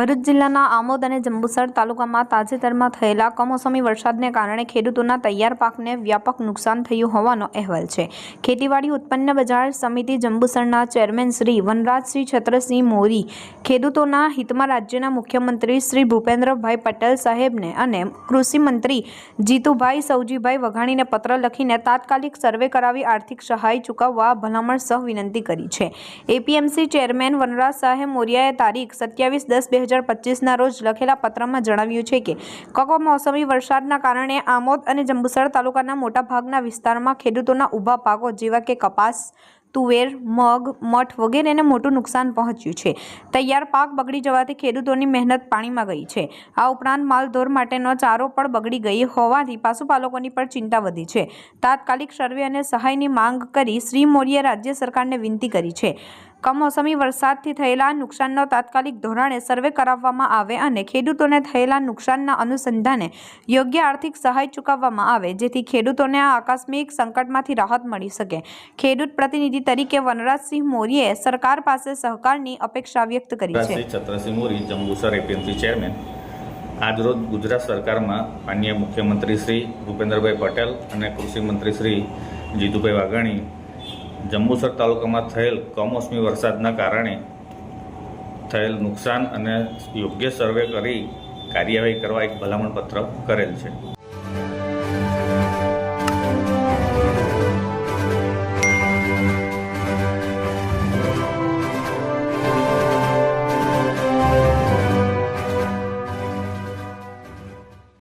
ભરૂચ જિલ્લાના આમોદ અને જંબુસર તાલુકામાં તાજેતરમાં થયેલા કમોસમી વરસાદને કારણે ખેડૂતોના તૈયાર પાકને વ્યાપક નુકસાન થયું હોવાનો અહેવાલ છે. ખેતીવાડી ઉત્પન્ન બજાર સમિતિ જંબુસરના ચેરમેન શ્રી વનરાજસિંહ છત્રસિંહ મોરી ખેડૂતોના હિતમાં રાજ્યના મુખ્યમંત્રી શ્રી ભૂપેન્દ્રભાઈ પટેલ સાહેબને અને કૃષિમંત્રી જીતુભાઈ સૌજીભાઈ વઘાણીને પત્ર લખીને તાત્કાલિક સર્વે કરાવી આર્થિક સહાય ચૂકવવા ભલામણ સહ વિનંતી કરી છે. એપીએમસી ચેરમેન વનરાજ શાહે મોરિયાએ તારીખ સત્યાવીસ દસ બે હજાર પચીસના રોજ લખેલા પત્રમાં જણાવ્યું છે કે કમોસમી વરસાદના કારણે આમોદ અને જંબુસર તાલુકાના મોટાભાગના વિસ્તારમાં ખેડૂતોના ઊભા પાકો જેવા કે કપાસ તુવેર, મગ, મઠ વગેરેને મોટું નુકસાન પહોંચ્યું છે. તૈયાર પાક બગડી જવાથી ખેડૂતોની મહેનત પાણીમાં ગઈ છે. આ ઉપરાંત માલધોર માટેનો ચારો પણ બગડી ગઈ હોવાથી પશુપાલકોની પણ ચિંતા વધી છે. તાત્કાલિક સર્વે અને સહાયની માંગ કરી શ્રી મોરીએ રાજ્ય સરકારને વિનંતી કરી છે. કમોસમી વરસાદથી થયેલા નુકસાનનો તાત્કાલિક ધોરણે સર્વે કરાવવામાં આવે અને ખેડૂતોને થયેલા નુકસાનના અનુસંધાને યોગ્ય આર્થિક સહાય ચૂકવવામાં આવે, જેથી ખેડૂતોને આ આકસ્મિક સંકટમાંથી રાહત મળી શકે. ખેડૂત પ્રતિનિધિ તરીકે વનરાજસિંહ મોરીએ સરકાર પાસે સહકારની અપેક્ષા વ્યક્ત કરી છે. Chhatrasinh Mori Jambusar APMC chairman. આજરોજ ગુજરાત સરકારમાં માન્ય મુખ્યમંત્રી શ્રી ભૂપેન્દ્રભાઈ પટેલ અને કૃષિ મંત્રી શ્રી જીતુભાઈ વાઘાણી જંબુસર તાલુકામાં થયેલ કમોસમી વરસાદના કારણે થયેલ નુકસાન અને યોગ્ય સર્વે કરી કાર્યવાહી કરવા એક ભલામણ પત્ર કરેલ છે.